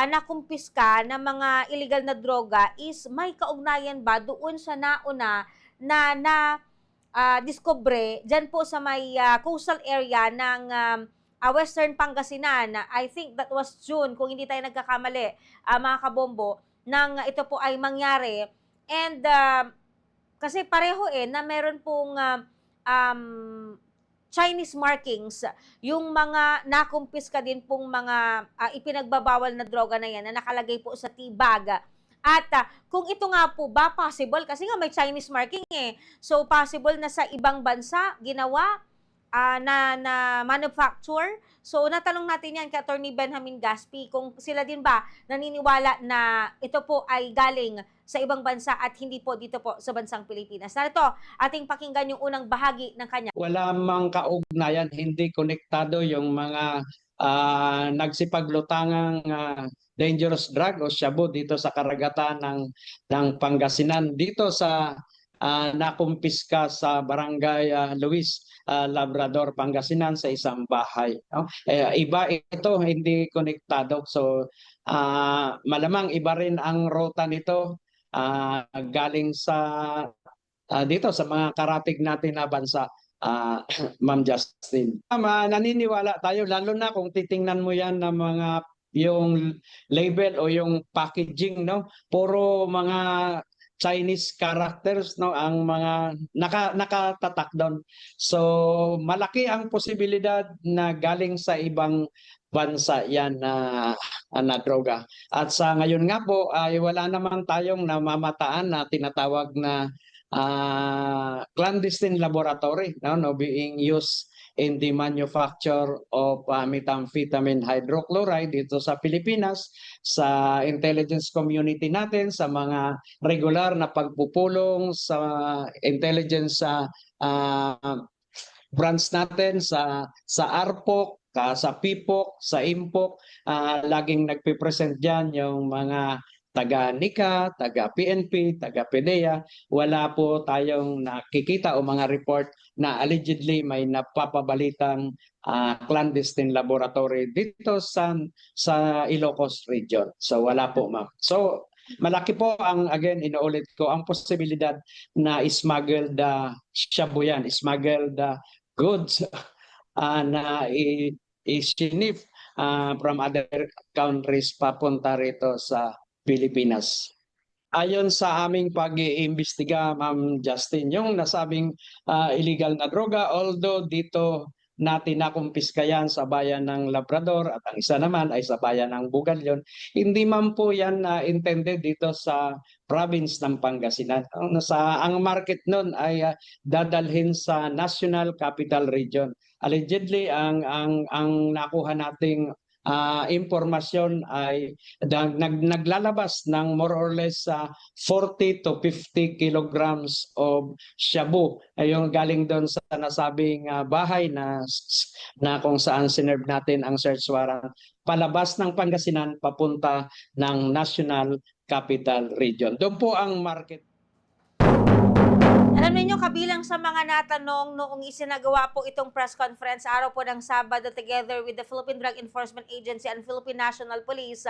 uh, nakumpiska ng mga illegal na droga is may kaugnayan ba doon sa nauna na na ah, diskobre dyan po sa may ah, coastal area ng um, ah, Western Pangasinan. I think that was June, kung hindi tayo nagkakamali, ah, mga kabombo, nang ito po ay mangyari. And ah, kasi pareho eh, na meron pong ah, um, Chinese markings, yung mga nakumpiska din pong mga ah, ipinagbabawal na droga na yan na nakalagay po sa T-bag. At ah, kung ito nga po ba possible, kasi nga may Chinese marking eh, so possible na sa ibang bansa ginawa ah, na, na manufacture. So natanong natin yan kay Attorney Benjamin Gaspi kung sila din ba naniniwala na ito po ay galing sa ibang bansa at hindi po dito po sa bansang Pilipinas. Narito, ating pakinggan yung unang bahagi ng kanya. wala mang kaugnayan, hindi konektado yung mga ah, nagsipaglutangang ah, dangerous drug o shabu dito sa karagatan ng ng Pangasinan dito sa ah, nakumpiska sa barangay ah, Luis ah, Labrador Pangasinan sa isang bahay no? Eh, iba ito hindi konektado so ah, malamang iba rin ang ruta nito ah, galing sa ah, dito sa mga karatig natin na bansa ah, Ma'am Justin. Tama, naniniwala tayo lalo na kung titingnan mo yan ng mga yung label o yung packaging no puro mga Chinese characters no ang mga naka nakatatak doon. So malaki ang posibilidad na galing sa ibang bansa yan na na droga. At sa ngayon nga po ay wala naman tayong namamataan na tinatawag na ah, clandestine laboratory no, no being used in the manufacture of uh, methamphetamine hydrochloride dito sa Pilipinas sa intelligence community natin sa mga regular na pagpupulong sa intelligence sa ah, branch natin sa sa ARPOC ka- sa PIPOC, sa IMPOC, ah, laging nagpipresent diyan yung mga taga NICA, taga PNP, taga PDEA, wala po tayong nakikita o mga report na allegedly may napapabalitang ah, clandestine laboratory dito sa sa Ilocos region. So wala po ma'am. So malaki po ang again inuulit ko ang posibilidad na smuggled the shabu yan, smuggled the goods ah, na i- i-shinip ah, from other countries papunta rito sa Pilipinas. Ayon sa aming pag-iimbestiga, Ma'am Justin, yung nasabing ah, illegal na droga, although dito natin nakumpiska yan sa bayan ng Labrador at ang isa naman ay sa bayan ng Bugalyon, hindi man po yan na intended dito sa province ng Pangasinan. Ang, sa, ang market nun ay ah, dadalhin sa National Capital Region. Allegedly, ang, ang, ang nakuha nating ah, impormasyon ay nag, naglalabas ng more or less sa 40 to 50 kilograms of shabu ay yung galing doon sa nasabing ah, bahay na na kung saan sinerve natin ang search warrant palabas ng Pangasinan papunta ng National Capital Region. Doon po ang market Alam ninyo, kabilang sa mga natanong noong isinagawa po itong press conference araw po ng Sabado together with the Philippine Drug Enforcement Agency and Philippine National Police,